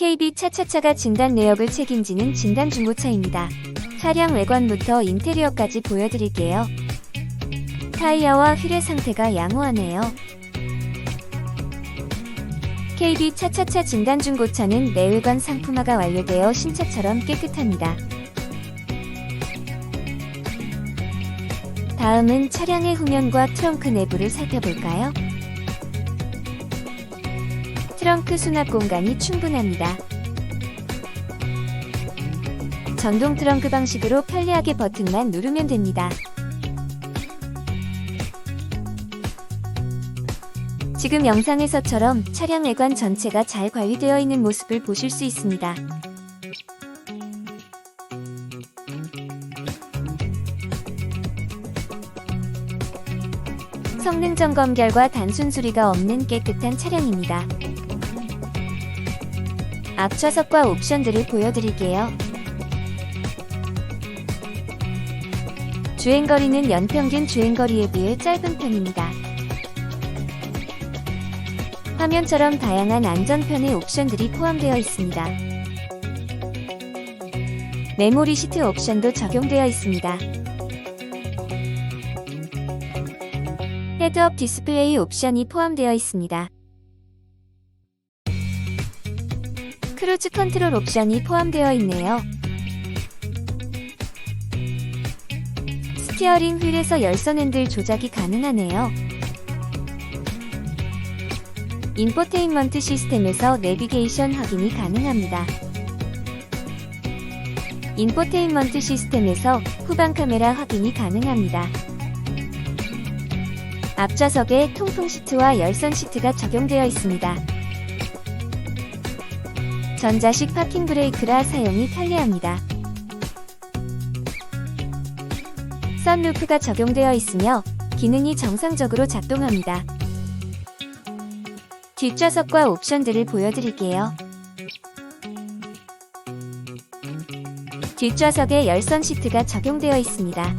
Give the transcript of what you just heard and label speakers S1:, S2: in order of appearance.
S1: KB 차차차가 진단 내역을 책임지는 진단 중고차입니다. 차량 외관부터 인테리어까지 보여드릴게요. 타이어와 휠의 상태가 양호하네요. KB 차차차 진단 중고차는 내외관 상품화가 완료되어 신차처럼 깨끗합니다. 다음은 차량의 후면과 트렁크 내부를 살펴볼까요? 트렁크 수납 공간이 충분합니다. 전동 트렁크 방식으로 편리하게 버튼만 누르면 됩니다. 지금 영상에서처럼 차량 외관 전체가 잘 관리되어 있는 모습을 보실 수 있습니다. 성능 점검 결과 단순 수리가 없는 깨끗한 차량입니다. 앞좌석과 옵션들을 보여드릴게요. 주행거리는 연평균 주행거리에 비해 짧은 편입니다. 화면처럼 다양한 안전편의 옵션들이 포함되어 있습니다. 메모리 시트 옵션도 적용되어 있습니다. 헤드업 디스플레이 옵션이 포함되어 있습니다. 크루즈 컨트롤 옵션이 포함되어 있네요. 스티어링 휠에서 열선 핸들 조작이 가능하네요. 인포테인먼트 시스템에서 내비게이션 확인이 가능합니다. 인포테인먼트 시스템에서 후방 카메라 확인이 가능합니다. 앞좌석에 통풍 시트와 열선 시트가 적용되어 있습니다. 전자식 파킹 브레이크라 사용이 편리합니다. 선루프가 적용되어 있으며 기능이 정상적으로 작동합니다. 뒷좌석과 옵션들을 보여드릴게요. 뒷좌석에 열선 시트가 적용되어 있습니다.